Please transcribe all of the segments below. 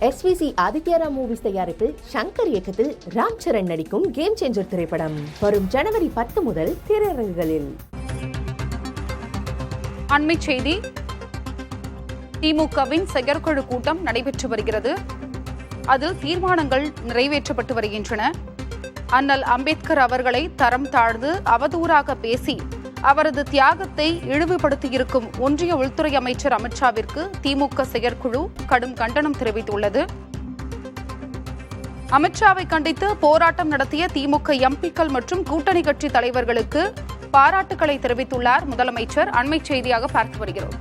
SVC ஆதித்யாரா movies தயாரிப்பில் சங்கர் இயக்கத்தில் ராம் சரண் நடிக்கும் கேம் சேஞ்சர் திரைப்படம். வரும் ஜனவரி பத்து முதல் திரையரங்குகளில். அண்மை செய்தி. திமுகவின் செயற்குழு கூட்டம் நடைபெற்று வருகிறது. அதில் தீர்மானங்கள் நிறைவேற்றப்பட்டு வருகின்றன. அண்ணல் அம்பேத்கர் அவர்களை தரம் தாழ்ந்து அவதூறாக பேசி அவரது தியாகத்தை இழிவுபடுத்தியிருக்கும் ஒன்றிய உள்துறை அமைச்சர் அமித்ஷாவிற்கு திமுக செயற்குழு கடும் கண்டனம் தெரிவித்துள்ளது. அமித்ஷாவை கண்டித்து போராட்டம் நடத்திய திமுக எம்பிக்கள் மற்றும் கூட்டணி கட்சி தலைவர்களுக்கு பாராட்டுக்களை தெரிவித்துள்ளார் முதலமைச்சர். அண்மைச் செய்தியாக பார்த்து வருகிறோம்.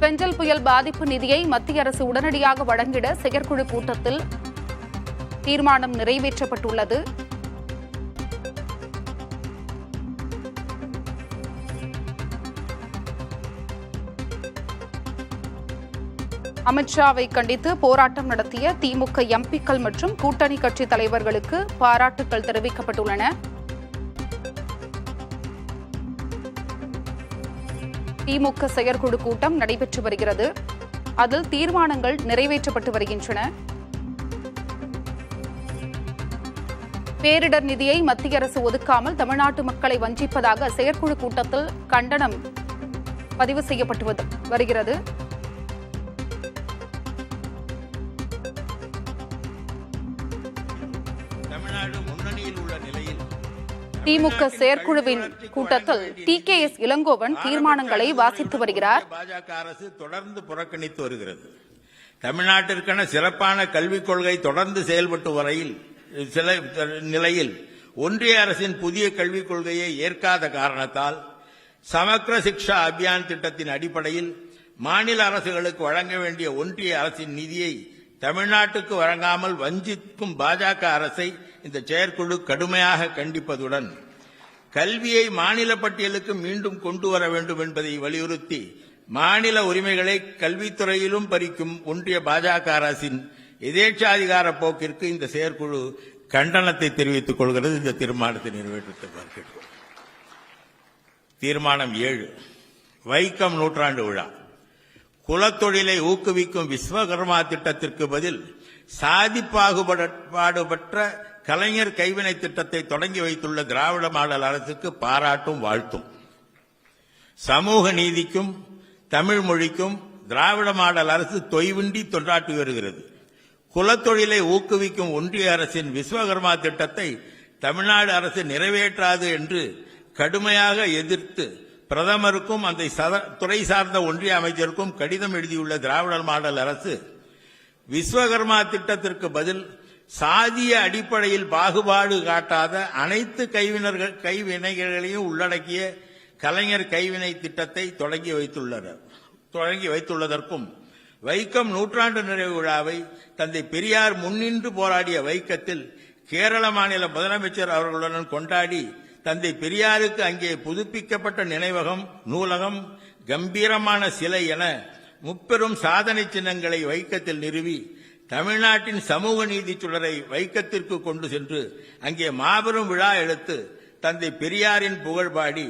பெஞ்சல் புயல் பாதிப்பு நிதியை மத்திய அரசு உடனடியாக வழங்கிட செயற்குழு கூட்டத்தில் தீர்மானம் நிறைவேற்றப்பட்டுள்ளது. அமித்ஷாவை கண்டித்து போராட்டம் நடத்திய திமுக எம்பிக்கள் மற்றும் கூட்டணி கட்சி தலைவர்களுக்கு பாராட்டுக்கள் தெரிவிக்கப்பட்டுள்ளன. திமுக செயற்குழு கூட்டம் நடைபெற்று வருகிறது. அதில் தீர்மானங்கள் நிறைவேற்றப்பட்டு வருகின்றன. பேரிடர் நிதியை மத்திய அரசு ஒதுக்காமல் தமிழ்நாட்டு மக்களை வஞ்சிப்பதாக செயற்குழு கூட்டத்தில் கண்டனம் பதிவு செய்யப்பட்டு வருகிறது. தமிழ்நாடு முன்னணியில் உள்ள நிலையில் திமுக செயற்குழுவின் கூட்டத்தில் டி கே எஸ் இளங்கோவன் தீர்மானங்களை வாசித்து வருகிறார். பாஜக அரசு தொடர்ந்து புறக்கணித்து வருகிறது. தமிழ்நாட்டிற்கான சிறப்பான கல்விக் கொள்கை தொடர்ந்து செயல்பட்டு வரையில் சில நிலையில் ஒன்றிய அரசின் புதிய கல்விக் கொள்கையை ஏற்காத காரணத்தால் சமக்ர சிக்ஷா அபியான் திட்டத்தின் அடிப்படையில் மாநில அரசுகளுக்கு வழங்க வேண்டிய ஒன்றிய அரசின் நிதியை தமிழ்நாட்டுக்கு வழங்காமல் வஞ்சிக்கும் பாஜக அரசை இந்த செயற்குழு கடுமையாக கண்டிப்பதுடன் கல்வியை மாநில பட்டியலுக்கு மீண்டும் கொண்டு வர வேண்டும் என்பதை வலியுறுத்தி மாநில உரிமைகளை கல்வித்துறையிலும் பறிக்கும் ஒன்றிய பாஜக அரசின் எதேச்சாதிகார போக்கிற்கு இந்த செயற்குழு கண்டனத்தை தெரிவித்துக் கொள்கிறது. இந்த தீர்மானத்தை நிறைவேற்றத்தை பார்க்கிறோம். தீர்மானம் ஏழு. வைக்கம் நூற்றாண்டு விழா. குலத்தொழிலை ஊக்குவிக்கும் விஸ்வகர்மா திட்டத்திற்கு பதில் சாதி பாகுபாடுபற்ற கலைஞர் கைவினை திட்டத்தை தொடங்கி வைத்துள்ள திராவிட மாடல் அரசுக்கு பாராட்டும் வாழ்த்தும். சமூக நீதிக்கும் தமிழ் மொழிக்கும் திராவிட மாடல் அரசு தொய்வின்றி தொண்டாற்றி வருகிறது. குலத்தொழிலை ஊக்குவிக்கும் ஒன்றிய அரசின் விஸ்வகர்மா திட்டத்தை தமிழ்நாடு அரசு நிறைவேற்றாது என்று கடுமையாக எதிர்த்து பிரதமருக்கும் அந்த சத- துறை சார்ந்த ஒன்றிய அமைச்சருக்கும் கடிதம் எழுதியுள்ள திராவிட மாடல் அரசு விஸ்வகர்மா திட்டத்திற்கு பதில் சாதிய அடிப்படையில் பாகுபாடு காட்டாத அனைத்து கைவினர்கள் கைவினைகளையும் உள்ளடக்கிய கலைஞர் கைவினை திட்டத்தை தொடங்கி வைத்துள்ளனர் தொடங்கி வைத்துள்ளதற்கும் வைக்கம் நூற்றாண்டு நிறைவு விழாவை தந்தை பெரியார் முன்னின்று போராடிய வைக்கத்தில் கேரள மாநில முதலமைச்சர் அவர்களுடன் கொண்டாடி தந்தை பெரியாருக்கு அங்கே புதுப்பிக்கப்பட்ட நினைவகம் நூலகம் கம்பீரமான சிலை என முப்பெரும் சாதனை சின்னங்களை வைக்கத்தில் நிறுவி தமிழ்நாட்டின் சமூக நீதி சுடரை வைக்கத்திற்கு கொண்டு சென்று அங்கே மாபெரும் விழா எடுத்து தந்தை பெரியாரின் புகழ் பாடி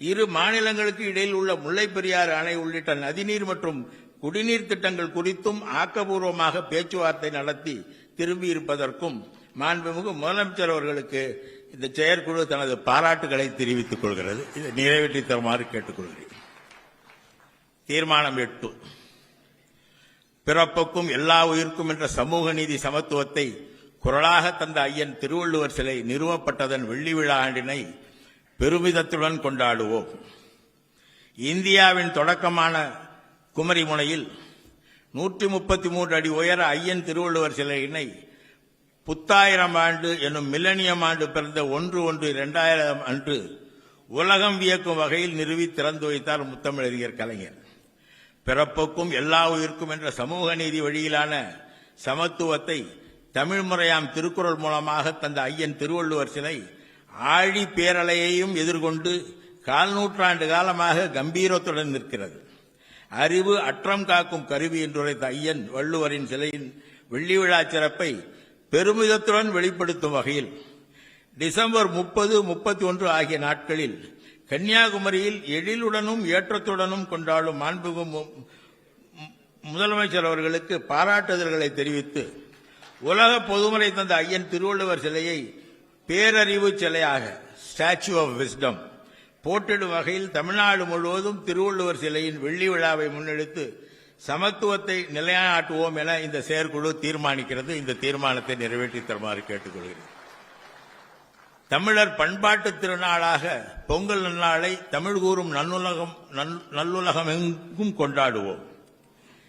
இரு மாநிலங்களுக்கு இடையில் உள்ள முல்லை பெரியாறு அணை உள்ளிட்ட நதிநீர் மற்றும் குடிநீர் திட்டங்கள் குறித்தும் ஆக்கப்பூர்வமாக பேச்சுவார்த்தை நடத்தி திரும்பியிருப்பதற்கும் மாண்புமிகு முதலமைச்சர் அவர்களுக்கு இந்த செயற்குழு தனது பாராட்டுகளை தெரிவித்துக் கொள்கிறது. இதை நிறைவேற்றி தருமாறு கேட்டுக்கொள்கிறேன். தீர்மானம் எட்டு. பிறப்புக்கும் எல்லா உயிருக்கும் என்ற சமூக நீதி சமத்துவத்தை குரலாக தந்த ஐயன் திருவள்ளுவர் சிலை நிறுவப்பட்டதன் வெள்ளி விழா ஆண்டினை பெருமிதத்துடன் கொண்டாடுவோம். இந்தியாவின் தொடக்கமான குமரி முனையில் நூற்றி முப்பத்தி மூன்று அடி உயர ஐயன் திருவள்ளுவர் சிலையினை புத்தாயிரம் ஆண்டு என்னும் மில்லனியம் ஆண்டு பிறந்த ஒன்று ஒன்று இரண்டாயிரம் அன்று உலகம் வியக்கும் வகையில் நிறுவி திறந்து வைத்தார் முத்தமிழறிஞர் கலைஞர். பிறப்புக்கும் எல்லா உயிர்க்கும் என்ற சமூக நீதி வழியிலான சமத்துவத்தை தமிழ் முறையாம் திருக்குறள் மூலமாக தந்த ஐயன் திருவள்ளுவர் சிலை ஆழி பேரலையையும் எதிர்கொண்டு கால் நூற்றாண்டு காலமாக கம்பீரத்துடன் நிற்கிறது. அறிவு அற்றம் காக்கும் கருவி என்றுரைத்த ஐயன் வள்ளுவரின் சிலையின் வெள்ளி விழா சிறப்பை பெருமிதத்துடன் வெளிப்படுத்தும் வகையில் டிசம்பர் முப்பது முப்பத்தி ஒன்று ஆகிய நாட்களில் கன்னியாகுமரியில் எழிலுடனும் ஏற்றத்துடனும் கொண்டாடும் மாண்புகு மு- முதலமைச்சர் அவர்களுக்கு பாராட்டுதல்களை தெரிவித்து உலக பொதுமறை தந்த ஐயன் திருவள்ளுவர் சிலையை பேரறிவு சிலையாக ஸ்டாச்சு ஆஃப் விஸ்டம் போட்டிடும் வகையில் தமிழ்நாடு முழுவதும் திருவள்ளுவர் சிலையின் வெள்ளி விழாவை முன்னெடுத்து சமத்துவத்தை நிலைநாட்டுவோம் என இந்த செயற்குழு தீர்மானிக்கிறது. இந்த தீர்மானத்தை நிறைவேற்றி தருமாறு கேட்டுக்கொள்கிறேன். தமிழர் பண்பாட்டு திருநாளாக பொங்கல் நன்னாளை தமிழ் கூறும் நன்னுலகம் நன்- நல்லுலகம் எங்கும் கொண்டாடுவோம்.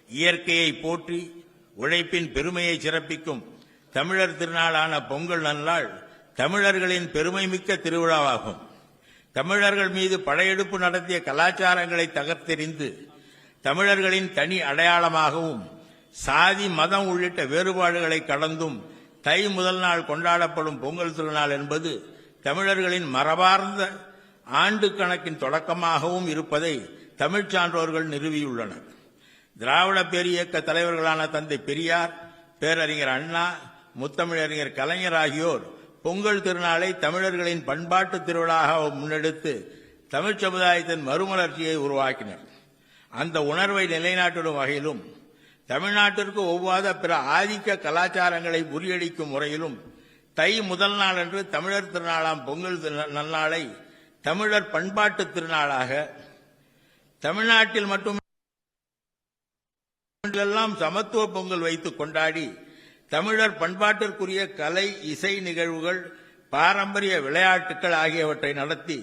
இயற்கையை போற்றி உழைப்பின் பெருமையை சிறப்பிக்கும் தமிழர் திருநாளான பொங்கல் நன்னாள் தமிழர்களின் பெருமைமிக்க திருவிழாவாகும். தமிழர்கள் மீது படையெடுப்பு நடத்திய கலாச்சாரங்களை தகர்த்தெறிந்து தமிழர்களின் தனி அடையாளமாகவும் சாதி மதம் உள்ளிட்ட வேறுபாடுகளை கடந்தும் தை முதல் நாள் கொண்டாடப்படும் பொங்கல் திருநாள் என்பது தமிழர்களின் மரபார்ந்த ஆண்டு கணக்கின் தொடக்கமாகவும் இருப்பதை தமிழ்ச் சான்றோர்கள் நிறுவியுள்ளனர். திராவிட பேரியக்க தலைவர்களான தந்தை பெரியார் பேரறிஞர் அண்ணா முத்தமிழறிஞர் கலைஞர் ஆகியோர் பொங்கல் திருநாளை தமிழர்களின் பண்பாட்டு திருவிழாக முன்னெடுத்து தமிழ்ச் சமுதாயத்தின் மறுமலர்ச்சியை உருவாக்கினர். அந்த உணர்வை நிலைநாட்டிடும் வகையிலும் தமிழ்நாட்டிற்கு ஒவ்வாத பிற ஆதிக்க கலாச்சாரங்களை முறியடிக்கும் முறையிலும் தை முதல் நாள் தமிழர் திருநாளாம் பொங்கல் நன்னாளை தமிழர் பண்பாட்டு திருநாளாக தமிழ்நாட்டில் மட்டும் எல்லாம் சமத்துவ பொங்கல் வைத்து கொண்டாடி தமிழர் பண்பாட்டிற்குரிய கலை இசை நிகழ்வுகள் பாரம்பரிய விளையாட்டுகள் ஆகியவற்றை நடத்தி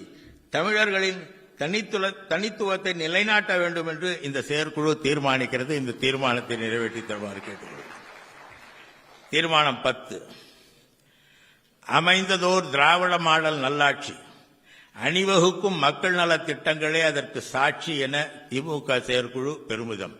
தமிழர்களின் தனித்துவ தனித்துவத்தை நிலைநாட்ட வேண்டும் என்று இந்த செயற்குழு தீர்மானிக்கிறது. இந்த தீர்மானத்தை நிறைவேற்றி தருமாறு கேட்டுக்கொள்கிறேன். தீர்மானம் பத்து. அமைந்ததோர் திராவிட மாடல் நல்லாட்சி. அணிவகுக்கும் மக்கள் நலத் திட்டங்களே அதற்கு சாட்சி என திமுக செயற்குழு பெருமிதம்.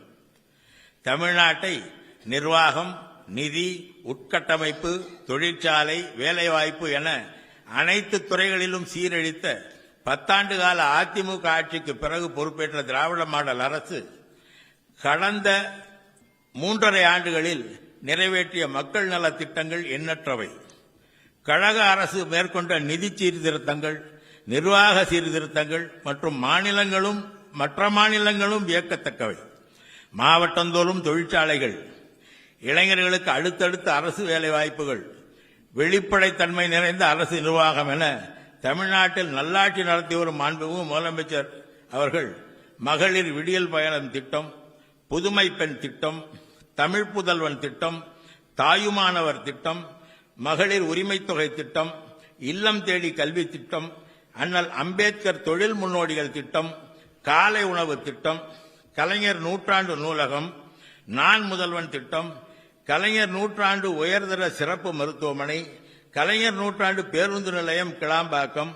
தமிழ்நாட்டை நிர்வாகம் நிதி உட்கட்டமைப்பு தொழிற்சாலை வேலைவாய்ப்பு என அனைத்து துறைகளிலும் சீரழித்த பத்தாண்டு கால அதிமுக ஆட்சிக்கு பிறகு பொறுப்பேற்ற திராவிட மாடல் அரசு கடந்த மூன்றரை ஆண்டுகளில் நிறைவேற்றிய மக்கள் நலத் திட்டங்கள் எண்ணற்றவை. கழக அரசு மேற்கொண்ட நிதி சீர்திருத்தங்கள் நிர்வாக சீர்திருத்தங்கள் மற்றும் மாநிலங்களும் மற்ற மாநிலங்களும் வியக்கத்தக்கவை. மாவட்டந்தோறும் தொழிற்சாலைகள் இளைஞர்களுக்கு அடுத்தடுத்த அரசு வேலைவாய்ப்புகள் வெளிப்படைத்தன்மை நிறைந்த அரசு நிர்வாகம் என தமிழ்நாட்டில் நல்லாட்சி நடத்தி வரும் மாண்புமிகு முதலமைச்சர் அவர்கள் மகளிர் விடியல் பயணம் திட்டம் புதுமை பெண் திட்டம் தமிழ் புதல்வன் திட்டம் தாயுமானவர் திட்டம் மகளிர் உரிமைத் தொகை திட்டம் இல்லம் தேடி கல்வி திட்டம் அண்ணல் அம்பேத்கர் தொழில் முன்னோடிகள் திட்டம் காலை உணவு திட்டம் கலைஞர் நூற்றாண்டு நூலகம் நான் முதல்வன் திட்டம் கலைஞர் நூற்றாண்டு உயர்தர சிறப்பு மருத்துவமனை கலைஞர் நூற்றாண்டு பேருந்து நிலையம் கிளாம்பாக்கம்.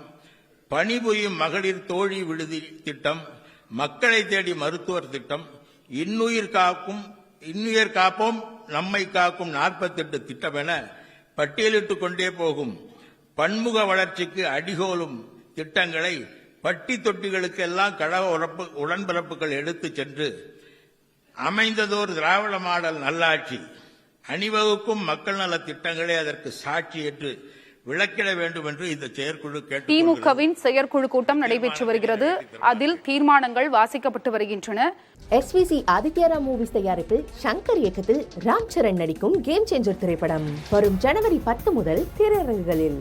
பணிபுரியும் மகளிர் தோழி விடுதி திட்டம் மக்களை தேடி மருத்துவர் திட்டம். இன்னுயிர் காக்கும் இன்னுயிர் காப்போம் நம்மை காக்கும் நாற்பத்தெட்டு திட்டம் என பட்டியலிட்டுக் கொண்டே போகும். பன்முக வளர்ச்சிக்கு அடிகோலும் திட்டங்களை பட்டி தொட்டிகளுக்கு எல்லாம் கழக உறப்பு உடன்பிறப்புகள் எடுத்துச் சென்று அமைந்ததோர் திராவிட மாடல் நல்லாட்சி. அணிவகுக்கும் மக்கள் நல திட்டங்களே அதற்கு சாட்சி என்று விளக்கிட வேண்டும் என்று இந்த செயற்குழு திமுகவின் செயற்குழு கூட்டம் நடைபெற்று வருகிறது. அதில் தீர்மானங்கள் வாசிக்கப்பட்டு வருகின்றன. எஸ்விசி ஆதித்யரா மூவிஸ் தயாரிப்பில் சங்கர் இயக்கத்தில் ராம் சரண் நடிக்கும் கேம் சேஞ்சர் திரைப்படம். வரும் ஜனவரி பத்து முதல் திரையரங்குகளில்.